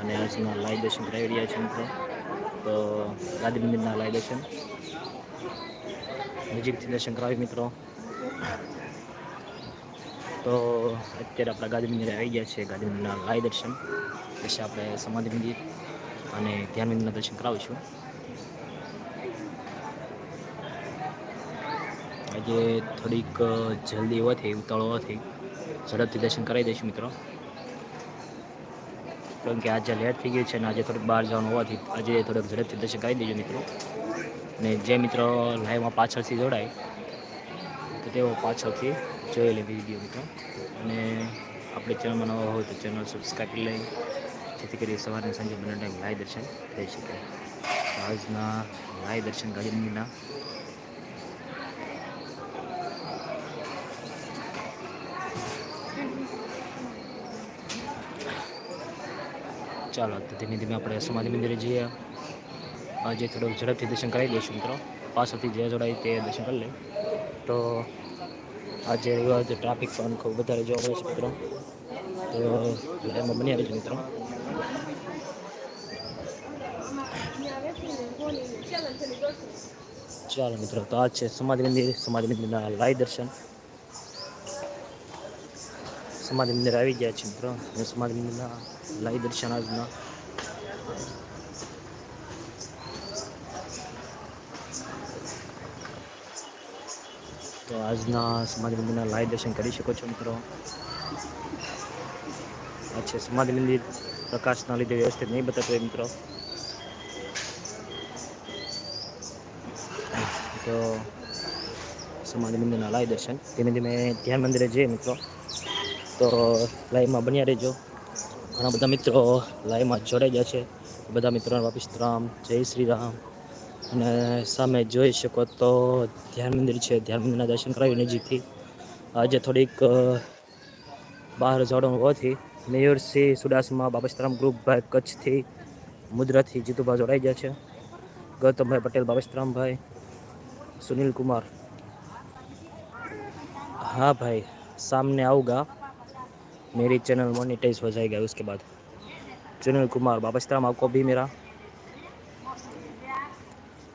અને હર્ષના લાઈવ દર્શન કરાવી રહ્યા છે મિત્રો. તો ગાંધી મંદિરના લાઈવ દર્શન નજીકથી દર્શન કરાવી મિત્રો. તો અત્યારે આપણા ગાંધી મંદિરે આવી ગયા છે. ગાંધી મંદિરના લાઈવ દર્શન પછી આપણે સમાધિ મંદિર અને ધ્યાન મંદિરના દર્શન કરાવીશું. આજે થોડીક જલ્દી હોવાથી ઉતાળો હોવાથી ઝડપથી દર્શન કરાવી દઈશું મિત્રો. કારણ કે આજે લેટ થઈ ગયું છે અને આજે થોડુંક બહાર જવાનું હોવાથી આજે થોડુંક ઝડપથી દર્શન કરી દેજો મિત્રો. અને જે મિત્રો લાઈવમાં પાછળથી જોડાય, તો તેઓ પાછળથી જોઈ લે વીડિયો મિત્રો. અને આપણે ચેનલમાં નવા હોય તો ચેનલ સબસ્ક્રાઈબ કરી લઈ જેથી કરી સવારે સાંજે બંને ટાઈમ લાઈવ દર્શન થઈ શકે. આજના લાઈવ દર્શન ગાંધી ચાલો ધીમે ધીમે આપણે સમાધિ મંદિરે જઈએ. આજે થોડુંક ઝડપથી દર્શન કરાવી દઈશું મિત્રો. પાછળથી જે જોડાય તે દર્શન કરી લઈએ. તો આજે રવિવાર ટ્રાફિક પણ ખૂબ વધારે જોવા મળે છે મિત્રો. તો એમાં બની આવે છે મિત્રો. ચાલો મિત્રો, તો આ છે સમાધિ મંદિર. સમાધિ મંદિરના લાઈ દર્શન. સમાધિ મંદિર આવી ગયા છે મિત્રો. સમાધિ મંદિરના લાઈ દર્શન આજના તો આજના સમાધિ મંદિરના લાઈવ દર્શન કરી શકો છો મિત્રો અચ્છા છે સમાધિ મંદિર પ્રકાશના લીધે વ્યવસ્થિત નહીં બતાતો હોય મિત્રો તો સમાધિ મંદિરના લાઈવ દર્શન ધીમે ધીમે ધ્યાન મંદિરે જઈએ મિત્રો તો લાઈવમાં બન્યા રહેજો ઘણા બધા મિત્રો લાઈવમાં જોડાઈ ગયા છે. બધા મિત્રોને વાપિસ રામ, જય શ્રી રામ. અને સામે જોઈ શકો તો ધ્યાન મંદિર છે. ધ્યાન મંદિરના દર્શન કરાવ્યું નજીકથી. આજે થોડીક બહાર જવાનું હોવાથી મેયરસિંહ સુડાસમાં બાબસ્તરામ ગ્રુપ કચ્છથી મુદ્રાથી જીતુભાઈ જોડાઈ ગયા છે. ગૌતમભાઈ પટેલ બાબસ્તરામભાઈ સુનિલ કુમાર હા ભાઈ, સામને આવગા मेरी चैनल मोनेटाइज हो जाएगा उसके बाद सुनील कुमार बाबस्त्राम आपको भी मेरा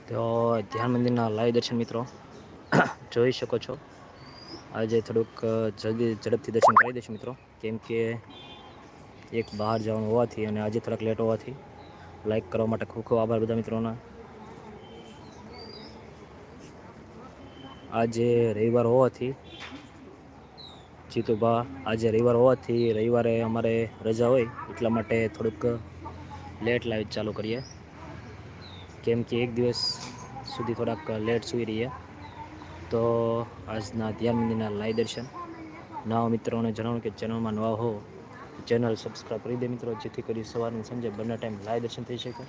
તો ધ્યાન મંદિરના લાઈવ દર્શન મિત્રો જોઈ શકો છો આજે થોડુંક અ, જલ્દી ઝડપથી દર્શન કરી દઈશું મિત્રો કેમ કે એક બહાર જવાનું હોવાથી અને આજે થોડાક લેટ હોવાથી લાઈક કરવા માટે ખૂબ ખૂબ આભાર બધા મિત્રોના આજે રવિવાર હોવાથી જીતુભા આજે રવિવાર હોવાથી રવિવારે અમારે રજા હોય એટલા માટે થોડુંક લેટ લાઈવ ચાલુ કરીએ. કેમ કે એક દિવસ સુધી થોડાક લેટ સૂઈ રહીએ. તો આજના ધ્યાન મંદિરના લાઈ દર્શન. નવા મિત્રોને જણાવું કે ચેનલમાં નવા હો, ચેનલ સબસ્ક્રાઈબ કરી દે મિત્રો, જેથી કરી સવારે સાંજે બંને ટાઈમ લાઈ દર્શન થઈ શકે.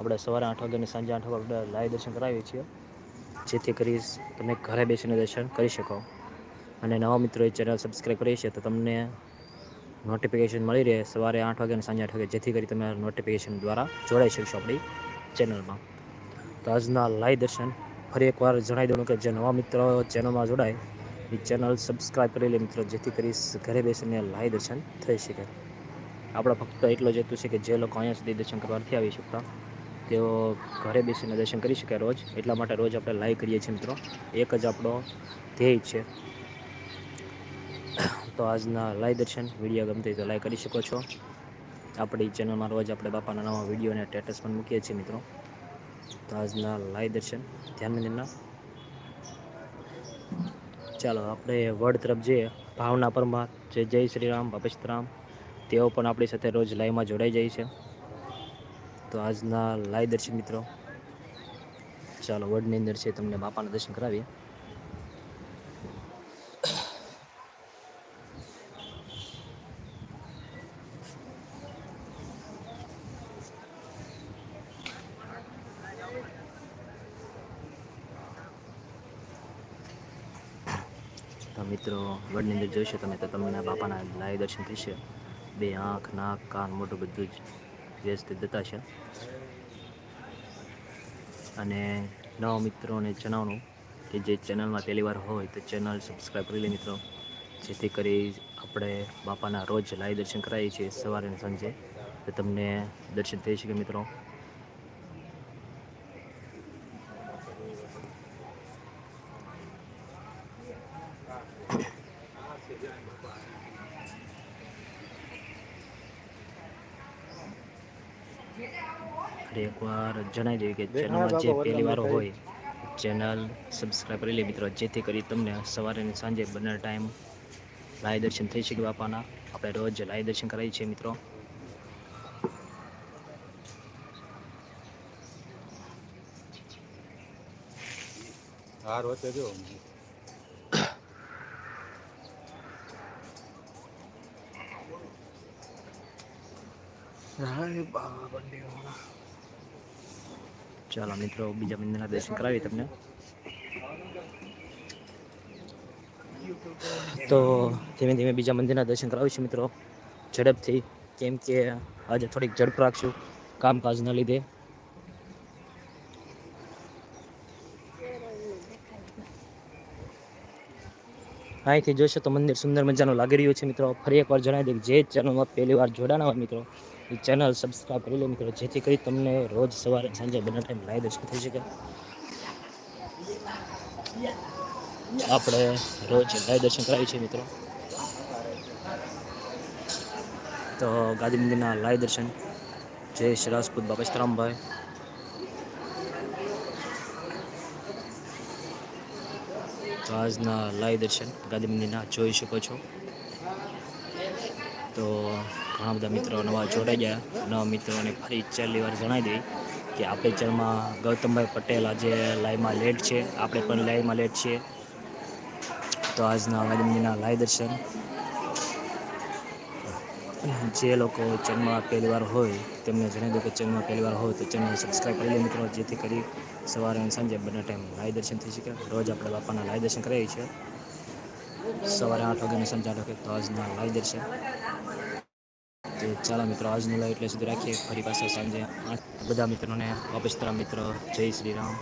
આપણે સવારે આઠ વાગે સાંજે આઠ વાગે આપણે લાઈવ દર્શન કરાવીએ છીએ. જેથી કરી તમે ઘરે બેસીને દર્શન કરી શકો. અને નવા મિત્રો એ ચેનલ સબસ્ક્રાઈબ કરી છે તો તમને નોટિફિકેશન મળી રહે સવારે આઠ વાગે અને સાંજે આઠ વાગે જેથી કરી તમે નોટિફિકેશન દ્વારા જોડાઈ શકશો આપણી ચેનલમાં તો આજના લાઈવ દર્શન, ફરી એકવાર જણાવી દઉં કે જે નવા મિત્રો ચેનલમાં જોડાય, એ ચેનલ સબસ્ક્રાઈબ કરી લે મિત્રો, જેથી કરી ઘરે બેસીને લાઈવ દર્શન થઈ શકે. આપણે ફક્ત એટલો જ હેતુ છે કે જે લોકો અહીંયા સુધી દર્શન કરવા નથી આવી શકતા, તેઓ ઘરે બેસીને દર્શન કરી શકે રોજ. એટલા માટે રોજ આપણે લાઈવ કરીએ છીએ મિત્રો. એક જ આપણો ધ્યેય છે તો આજના લાઈવ દર્શન. વીડિયો ગમતી તો લાઈક કરી શકો છો. આપણી ચેનલમાં રોજ આપણે બાપાના નવા વીડિયો અને સ્ટેટસ પણ મૂકીએ છીએ મિત્રો. તો આજના લાઈવ દર્શન. ધ્યાન મંદિરના ચાલો, આપણે વડ તરફ જઈએ. ભાવના પરમાર. જે જય શ્રી રામ બાપેશરામ તેઓ પણ આપણી સાથે રોજ લાઈવમાં જોડાઈ જાય છે. તો આજના લાઈવ દર્શન મિત્રો. ચાલો, વડની અંદર છે, તમને બાપાના દર્શન કરાવીએ. તો મિત્રો વડની અંદર જોઈશો તમે તો તમને બાપાના લાઈવ દર્શન થશે. બે આંખ, નાક, કાન, મોઢું બધું જ વ્યવસ્થિત છે અને નવા મિત્રોને જણાવવાનું કે જે ચેનલમાં પહેલી વાર હોય તો ચેનલ સબસ્ક્રાઈબ કરી લે મિત્રો. જેથી કરી આપણે બાપાના રોજ લાઈવ દર્શન કરાવીએ છીએ સવારે અને સાંજે. તો તમને દર્શન થઈ શકે મિત્રો. ફરી એકવાર જણાવી દઉં કે ચેનલમાં જે પહેલી વાર હોય ચેનલ સબસ્ક્રાઈબ કરી લે મિત્રો જેથી કરી તમને સવારે અને સાંજે બંને ટાઈમ લાય દર્શન થઈ શકે બાપાના. આપણે રોજ લાય દર્શન કરાવીએ છીએ મિત્રો. હાર વચ્ચે જો. ચાલો મિત્રો, બીજા મંદિરના દર્શન કરાવી તમને. તો ધીમે ધીમે બીજા મંદિરના દર્શન કરાવીશું મિત્રો, ઝડપથી. કેમ કે આજે થોડીક ઝડપ રાખશું કામકાજના લીધે. અહીંથી જોશો તો મંદિર સુંદર મજાનું લાગી રહ્યું છે મિત્રો. ફરી એકવાર જણાવી દઉં, જે ચેનલમાં પહેલી વાર જોડાના હોય મિત્રો ચેનલ સબસ્ક્રાઈબ કરી લો મિત્રો. જેથી કરી તમને રોજ સવારે સાંજે બંને ટાઈમ લાઈવ દર્શન થઈ શકે. આપણે રોજ લાઈવ દર્શન કરાવીએ છીએ મિત્રો. તો ગાંધી મંદિરના લાઈવ દર્શન. જય શ્રી રાજપૂત બાપા તો આજના લાઈવ દર્શન ગાંધી મંદિરના જોઈ શકો છો. તો ઘણા બધા મિત્રો નવા જોડાઈ ગયા. નવા મિત્રોને ફરી છેલ્લી વાર જણાવી દઈ કે આપણે ચેનલમાં ગૌતમભાઈ પટેલ આજે લાઈવમાં લેટ છે. આપણે પણ લાઈવમાં લેટ છીએ. તો આજના મંદિરના લાઈવ દર્શન. જે લોકો ચેનલમાં પહેલી વાર હોય, તેમને જણાવી દો કે ચેનલમાં પહેલી વાર હોય તો ચેનલ સબસ્ક્રાઈબ કરી લે મિત્રો, જેથી કરી સવારે અને સાંજે બંને ટાઈમ લાઈવ દર્શન થઈ શકે. રોજ આપણે બાપાના લાઈવ દર્શન કરાવીએ છીએ. સવારે આઠ વાગ્યાને સાંજે આઠ વાગે તો આજના લાઈવ દર્શન. તો ચાલો મિત્રો, આજનું લાઈવ એટલે સુધી રાખીએ. ફરી પાછા સાંજે બધા મિત્રોને, વાપસ તરા મિત્રો, જય શ્રી રામ.